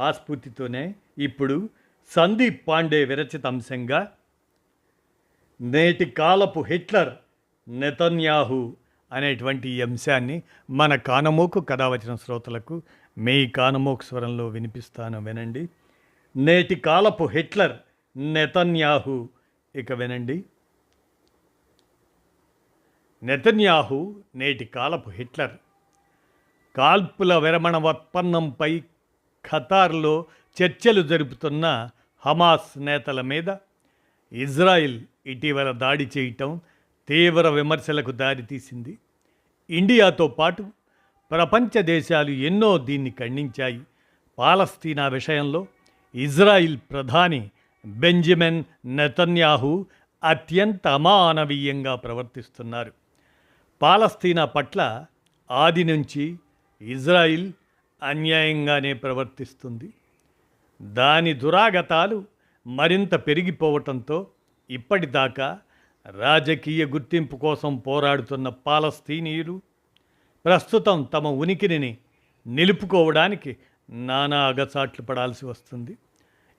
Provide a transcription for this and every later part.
ఆస్ఫూర్తితోనే ఇప్పుడు సందీప్ పాండే విరచిత అంశంగా నేటి కాలపు హిట్లర్ నెతన్యాహు అనేటువంటి ఈ అంశాన్ని మన కానమోకు కథ వచ్చిన శ్రోతలకు మీ కానమోకు స్వరంలో వినిపిస్తాను వినండి. నేటి కాలపు హిట్లర్ నెతన్యాహు ఇక వినండి. నెతన్యాహు నేటి కాలపు హిట్లర్. కాల్పుల విరమణ ఒప్పందంపై ఖతార్లో చర్చలు జరుపుతున్న హమాస్ నేతల మీద ఇజ్రాయిల్ ఇటీవల దాడి చేయటం తీవ్ర విమర్శలకు దారితీసింది ఇండియాతో పాటు ప్రపంచ దేశాలు ఎన్నో దీన్ని ఖండించాయి. పాలస్తీనా విషయంలో ఇజ్రాయిల్ ప్రధాని బెంజమిన్ నెతన్యాహు అత్యంత అమానవీయంగా ప్రవర్తిస్తున్నారు. పాలస్తీనా పట్ల ఆది నుంచి ఇజ్రాయిల్ అన్యాయంగానే ప్రవర్తిస్తుంది. దాని దురాగతాలు మరింత పెరిగిపోవటంతో ఇప్పటిదాకా రాజకీయ గుర్తింపు కోసం పోరాడుతున్న పాలస్తీనీయులు ప్రస్తుతం తమ ఉనికిని నిలుపుకోవడానికి నానా అగచాట్లు పడాల్సి వస్తుంది.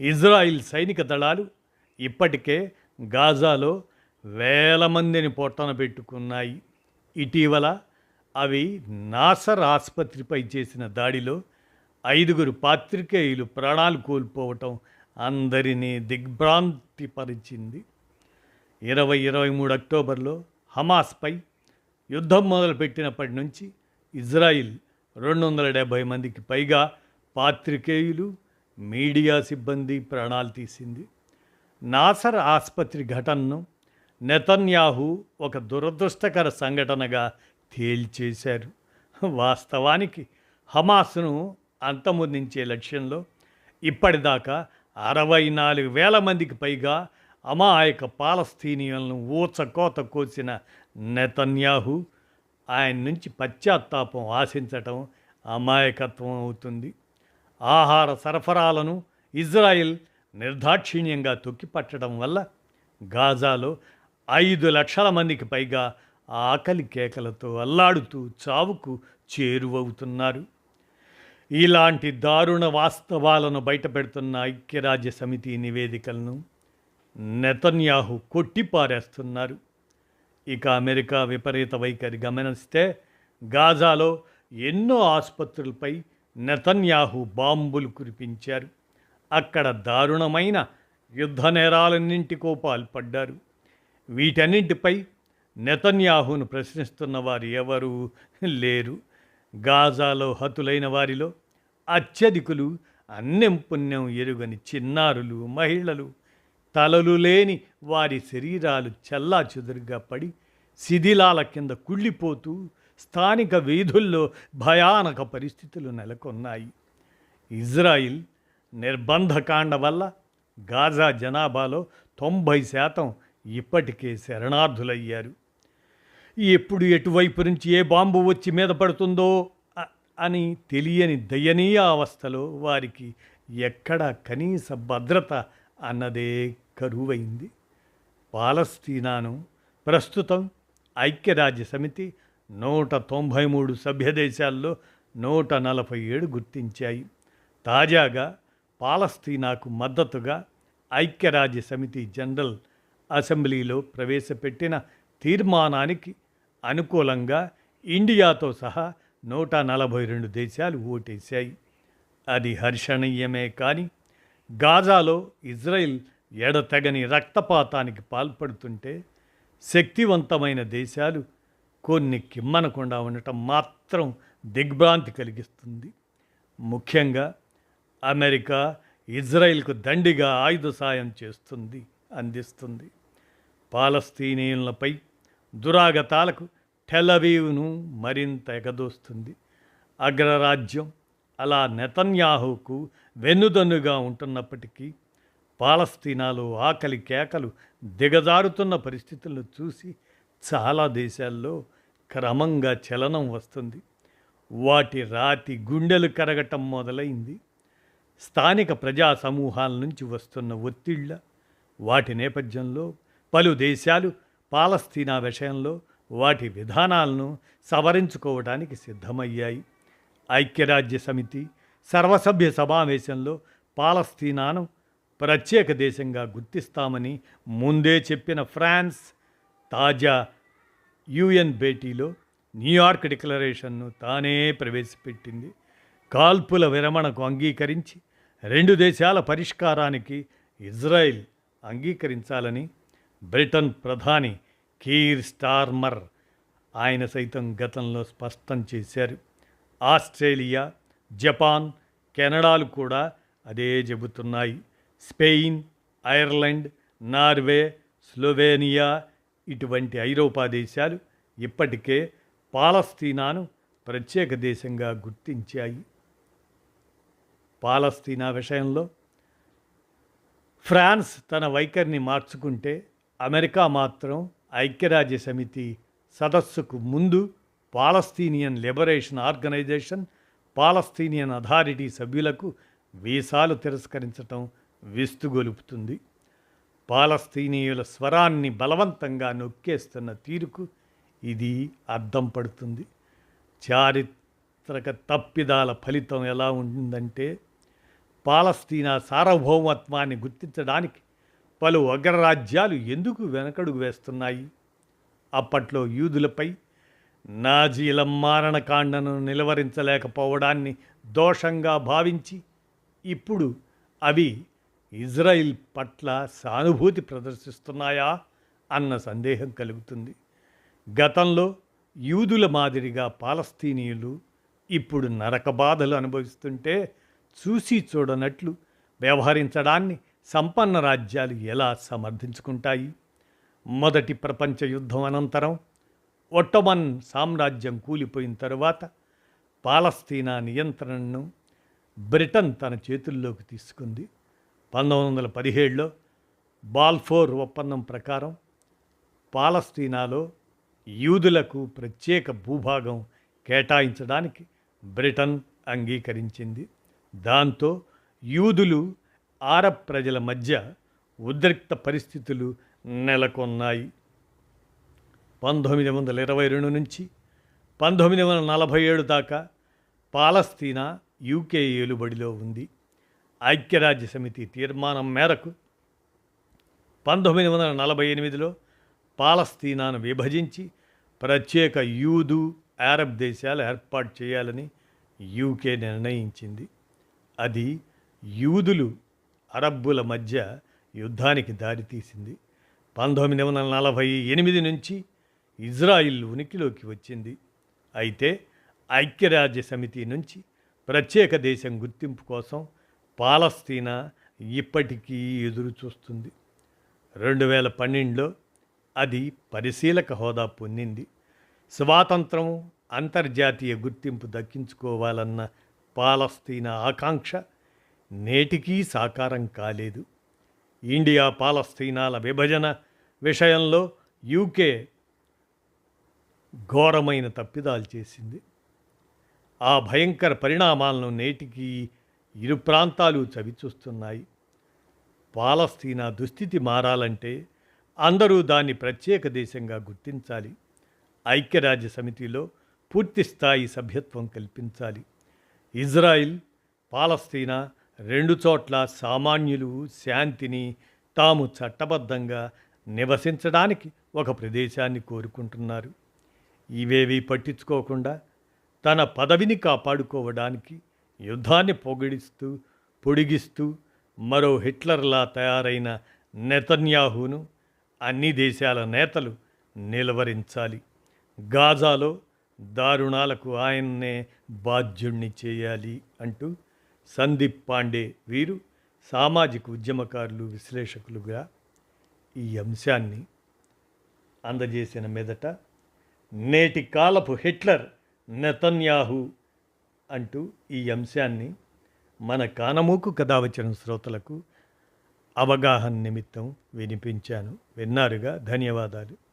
ఇజ్రాయిల్ సైనిక దళాలు ఇప్పటికే గాజాలో వేల మందిని పొట్టన పెట్టుకున్నాయి ఇటీవల అవి నాసర్ ఆసుపత్రిపై చేసిన దాడిలో ఐదుగురు పాత్రికేయులు ప్రాణాలు కోల్పోవటం అందరినీ దిగ్భ్రాంతిపరిచింది. ఇరవై ఇరవై మూడు అక్టోబర్లో హమాస్పై యుద్ధం మొదలుపెట్టినప్పటి నుంచి ఇజ్రాయిల్ రెండు వందల డెబ్భై మందికి పైగా పాత్రికేయులు మీడియా సిబ్బంది ప్రాణాలు తీసింది. నాసర్ ఆసుపత్రి ఘటనను నెతన్యాహు ఒక దురదృష్టకర సంఘటనగా తేల్చేశారు. వాస్తవానికి హమాస్ను అంతమొందించే లక్ష్యంలో ఇప్పటిదాకా అరవై నాలుగు వేల మందికి పైగా అమాయక పాలస్తీనియన్లను ఊచకోత కోసిన నెతన్యాహు ఆయన నుంచి పశ్చాత్తాపం ఆశించటం అమాయకత్వం అవుతుంది. ఆహార సరఫరాలను ఇజ్రాయిల్ నిర్దాక్షిణ్యంగా తొక్కిపట్టడం వల్ల గాజాలో ఐదు లక్షల మందికి పైగా ఆకలి కేకలతో అల్లాడుతూ చావుకు చేరువవుతున్నారు. ఇలాంటి దారుణ వాస్తవాలను బయటపెడుతున్న ఐక్యరాజ్య సమితి నివేదికలను నెతన్యాహు కొట్టిపారేస్తున్నారు. ఇక అమెరికా విపరీత వైఖరి గమనిస్తే గాజాలో ఎన్నో ఆసుపత్రులపై నెతన్యాహు బాంబులు కురిపించారు. అక్కడ దారుణమైన యుద్ధ నేరాలన్నింటికో పాల్పడ్డారు. వీటన్నింటిపై నెతన్యాహును ప్రశ్నిస్తున్న వారు ఎవరు? లేరు. గాజాలో హతులైన వారిలో అత్యధికులు అన్నెం పుణ్యం ఎరుగని చిన్నారులు మహిళలు. తలలు లేని వారి శరీరాలు చల్లా చెదురుగా పడి శిథిలాల కింద కుళ్ళిపోతూ స్థానిక వీధుల్లో భయానక పరిస్థితులు నెలకొన్నాయి. ఇజ్రాయిల్ నిర్బంధకాండ వల్ల గాజా జనాభాలో తొంభై శాతం ఇప్పటికే శరణార్థులయ్యారు. ఎప్పుడు ఎటువైపు నుంచి ఏ బాంబు వచ్చి మీద పడుతుందో అని తెలియని దయనీయ అవస్థలో వారికి ఎక్కడ కనీస భద్రత అన్నదే కరువైంది. పాలస్తీనాను ప్రస్తుతం ఐక్యరాజ్య సమితి నూట తొంభై మూడు సభ్యదేశాల్లో నూట నలభై ఏడు గుర్తించాయి. తాజాగా పాలస్తీనాకు మద్దతుగా ఐక్యరాజ్య సమితి జనరల్ అసెంబ్లీలో ప్రవేశపెట్టిన తీర్మానానికి అనుకూలంగా ఇండియాతో సహా నూట నలభై రెండు దేశాలు ఓటేశాయి. అది హర్షణీయమే కానీ గాజాలో ఇజ్రాయిల్ ఎడతెగని రక్తపాతానికి పాల్పడుతుంటే శక్తివంతమైన దేశాలు కొన్ని కిమ్మనకుండా ఉండటం మాత్రం దిగ్భ్రాంతి కలిగిస్తుంది. ముఖ్యంగా అమెరికా ఇజ్రాయిల్కు దండిగా ఆయుధ సాయం చేస్తుంది అందిస్తుంది. పాలస్తీనియన్లపై దురాగతాలకు టెలవీవ్ను మరింత ఎగదోస్తుంది. అగ్రరాజ్యం అలా నెతన్యాహుకు వెన్నుదన్నుగా ఉంటున్నప్పటికీ పాలస్తీనాలో ఆకలి కేకలు దిగజారుతున్న పరిస్థితులను చూసి చాలా దేశాల్లో క్రమంగా చలనం వస్తుంది. వాటి రాతి గుండెలు కరగటం మొదలైంది. స్థానిక ప్రజా సమూహాల నుంచి వస్తున్న ఒత్తిళ్ళ వాటి నేపథ్యంలో పలు దేశాలు పాలస్తీనా విషయంలో వాటి విధానాలను సవరించుకోవడానికి సిద్ధమయ్యాయి. ఐక్యరాజ్య సమితి సర్వసభ్య సమావేశంలో పాలస్తీనాను ప్రత్యేక దేశంగా గుర్తిస్తామని ముందే చెప్పిన ఫ్రాన్స్ తాజా యుఎన్ భేటీలో న్యూయార్క్ డిక్లరేషన్ను తానే ప్రవేశపెట్టింది. కాల్పుల విరమణకు అంగీకరించి రెండు దేశాల పరిష్కారానికి ఇజ్రాయిల్ అంగీకరించాలని బ్రిటన్ ప్రధాని కీర్ స్టార్మర్ ఆయన సైతం గతంలో స్పష్టం చేశారు. ఆస్ట్రేలియా జపాన్ కెనడాలు కూడా అదే చెబుతున్నాయి. స్పెయిన్ ఐర్లాండ్ నార్వే స్లోవేనియా ఇటువంటి ఐరోపా దేశాలు ఇప్పటికే పాలస్తీనాను ప్రత్యేక దేశంగా గుర్తించాయి. పాలస్తీనా విషయంలో ఫ్రాన్స్ తన వైఖరిని మార్చుకుంటే అమెరికా మాత్రం ఐక్యరాజ్య సమితి సదస్సుకు ముందు Palestinian liberation organisation Palestinian authority సభ్యులకు వీసాలు తిరస్కరించటం విస్తుగొలుపుతుంది. పాలస్తీనీయుల స్వరాన్ని బలవంతంగా నొక్కేస్తున్న తీరుకు ఇది అర్థం పడుతుంది. చారిత్రక తప్పిదాల ఫలితం ఎలా ఉంటుందంటే పాలస్తీనా సార్వభౌమత్వాన్ని గుర్తించడానికి పలు అగ్రరాజ్యాలు ఎందుకు వెనకడుగు వేస్తున్నాయి? అప్పట్లో యూదులపై నాజీల మారణకాండను నిలవరించలేకపోవడాన్ని దోషంగా భావించి ఇప్పుడు అవి ఇజ్రాయిల్ పట్ల సానుభూతి ప్రదర్శిస్తున్నాయా అన్న సందేహం కలుగుతుంది. గతంలో యూదుల మాదిరిగా పాలస్తీనీయులు ఇప్పుడు నరక బాధలు అనుభవిస్తుంటే చూసి చూడనట్లు వ్యవహరించడాన్ని సంపన్న రాజ్యాలు ఎలా సమర్థించుకుంటాయి? మొదటి ప్రపంచ యుద్ధం అనంతరం ఒట్టమన్ సామ్రాజ్యం కూలిపోయిన తరువాత పాలస్తీనా నియంత్రణను బ్రిటన్ తన చేతుల్లోకి తీసుకుంది. పంతొమ్మిది వందల పదిహేడులో బాల్ఫోర్ ఒప్పందం ప్రకారం పాలస్తీనాలో యూదులకు ప్రత్యేక భూభాగం కేటాయించడానికి బ్రిటన్ అంగీకరించింది. దాంతో యూదులు ఆరబ్ ప్రజల మధ్య ఉద్రిక్త పరిస్థితులు నెలకొన్నాయి. పంతొమ్మిది వందల ఇరవై రెండు నుంచి పంతొమ్మిది వందల నలభై ఏడు దాకా పాలస్తీనా యూకే ఏలుబడిలో ఉంది. ఐక్యరాజ్య సమితి తీర్మానం మేరకు పంతొమ్మిది వందల నలభై ఎనిమిదిలో పాలస్తీనాను విభజించి ప్రత్యేక యూదు అరబ్ దేశాలు ఏర్పాటు చేయాలని యూకే నిర్ణయించింది. అది యూదులు అరబ్బుల మధ్య యుద్ధానికి దారితీసింది పంతొమ్మిది వందల నలభై ఎనిమిది నుంచి ఇజ్రాయిల్ ఉనికిలోకి వచ్చింది. అయితే ఐక్యరాజ్య సమితి నుంచి ప్రత్యేక దేశం గుర్తింపు కోసం పాలస్తీనా ఇప్పటికీ ఎదురు చూస్తుంది రెండు వేల పన్నెండులో అది పరిశీలక హోదా పొందింది. స్వాతంత్రం అంతర్జాతీయ గుర్తింపు దక్కించుకోవాలన్న పాలస్తీనా ఆకాంక్ష నేటికీ సాకారం కాలేదు. ఇండియా పాలస్తీనాల విభజన విషయంలో యూకే ఘోరమైన తప్పిదాలు చేసింది. ఆ భయంకర పరిణామాలను నేటికి ఇరు ప్రాంతాలు చవిచూస్తున్నాయి. పాలస్తీనా దుస్థితి మారాలంటే అందరూ దాన్ని ప్రత్యేక దేశంగా గుర్తించాలి. ఐక్యరాజ్య సమితిలో పూర్తిస్థాయి సభ్యత్వం కల్పించాలి. ఇజ్రాయిల్ పాలస్తీనా రెండు చోట్ల సామాన్యులు శాంతిని తాము చట్టబద్ధంగా నివసించడానికి ఒక ప్రదేశాన్ని కోరుకుంటున్నారు. ఇవేవి పట్టించుకోకుండా తన పదవిని కాపాడుకోవడానికి యుద్ధాన్ని పొగిడిస్తూ పొడిగిస్తూ మరో హిట్లర్లా తయారైన నెతన్యాహును అన్ని దేశాల నేతలు నిలవరించాలి. గాజాలో దారుణాలకు ఆయన్నే బాధ్యుణ్ణి చేయాలి అంటూ సందీప్ పాండే వీరు సామాజిక ఉద్యమకారులు విశ్లేషకులుగా ఈ అంశాన్ని అందజేసిన మీదట నేటి కాలపు హిట్లర్ నెతన్యాహు అంటూ ఈ అంశాన్ని మన కానమూకు కథావచన శ్రోతలకు అవగాహన నిమిత్తం వినిపించాను. విన్నారుగా? ధన్యవాదాలు.